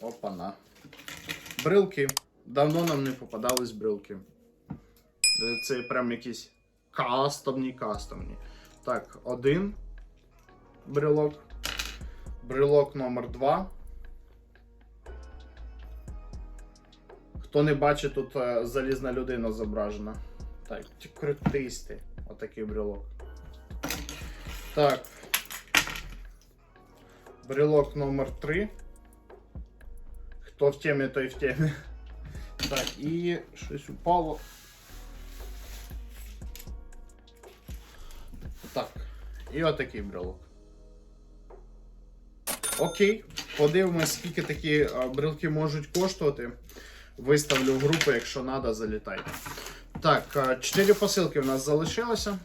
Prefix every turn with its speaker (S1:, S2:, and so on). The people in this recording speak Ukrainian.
S1: Опана. Брилки. Давно нам не попадались брилки. Е, Це прям якісь кастомні кастомні. Так, один брелок. Брелок номер два. Хто не бачить, тут е, залізна людина зображена. Так, ті крутись. Отакий брелок. Так. Брелок номер 3. Хто в темі, той в темі. Так, і щось упало. Так. І отакий брелок. Окей. Подивимось, скільки такі брелки можуть коштувати. Виставлю в групу, якщо треба, залітайте. Так, 4 посилки в нас залишилося.